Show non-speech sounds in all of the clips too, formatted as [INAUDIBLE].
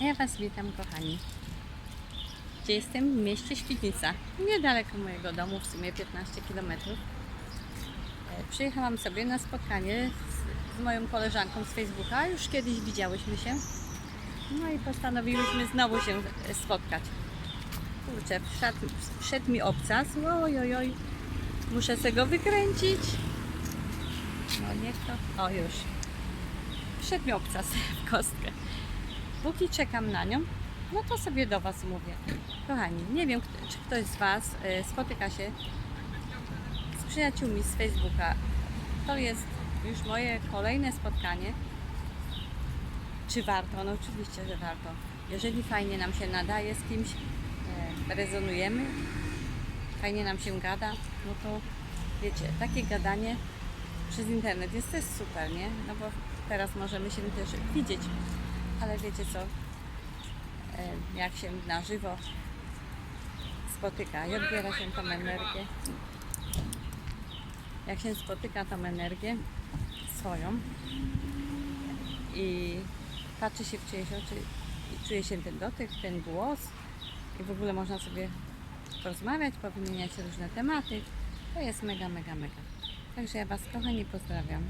Ja Was witam, kochani. Gdzie jestem? W mieście Świdnica. Niedaleko mojego domu, w sumie 15 km. Przyjechałam sobie na spotkanie z, z moją koleżanką z Facebooka. Już kiedyś widziałyśmy się. No i postanowiłyśmy znowu się e, spotkać. Kurczę, wszedł, wszedł mi obcas. Oj, oj, oj. Muszę sobie go wykręcić. No niech to... O, już. Wszedł mi obcas [LAUGHS] w kostkę. Póki czekam na nią, no to sobie do Was mówię. Kochani, nie wiem, czy ktoś z Was e, spotyka się z przyjaciółmi z Facebooka. To jest już moje kolejne spotkanie. Czy warto? No oczywiście, że warto. Jeżeli fajnie nam się nadaje z kimś, e, rezonujemy, fajnie nam się gada, no to wiecie, takie gadanie przez internet jest też super, nie? No bo teraz możemy się też widzieć, ale wiecie co? E, Jak się na żywo spotyka i odbiera się tą energię, jak się spotyka tą energię swoją i patrzy się w czyjeś oczy i czuje się ten dotyk, ten głos i w ogóle można sobie porozmawiać, powymieniać różne tematy, to jest mega, mega, mega. Także ja Was kochani pozdrawiam.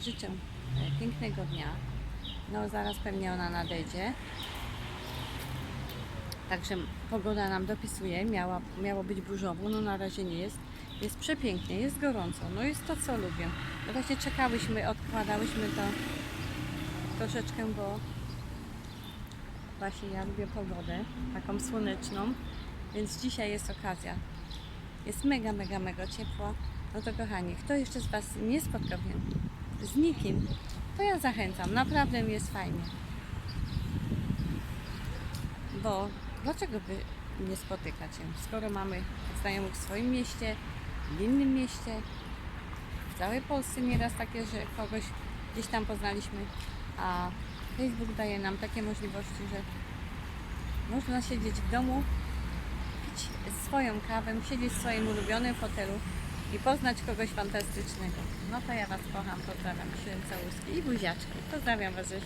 Życzę e, pięknego dnia. No zaraz pewnie ona nadejdzie. Także pogoda nam dopisuje, miała, miało być burzowo, no na razie nie jest. Jest przepięknie, jest gorąco, no jest to co lubię. No właśnie czekałyśmy, odkładałyśmy to troszeczkę, bo właśnie ja lubię pogodę, taką słoneczną, więc dzisiaj jest okazja. Jest mega, mega, mega ciepło. No to kochani, kto jeszcze z Was nie spotkał się z nikim, to ja zachęcam, naprawdę jest fajnie. Bo dlaczego by nie spotykać się, skoro mamy znajomych w swoim mieście, w innym mieście, w całej Polsce nieraz takie, że kogoś gdzieś tam poznaliśmy, a Facebook daje nam takie możliwości, że można siedzieć w domu, pić swoją kawę, siedzieć w swoim ulubionym fotelu i poznać kogoś fantastycznego. No to ja Was kocham, pozdrawiam, przyjem całuski i buziaczki. Pozdrawiam Was ze.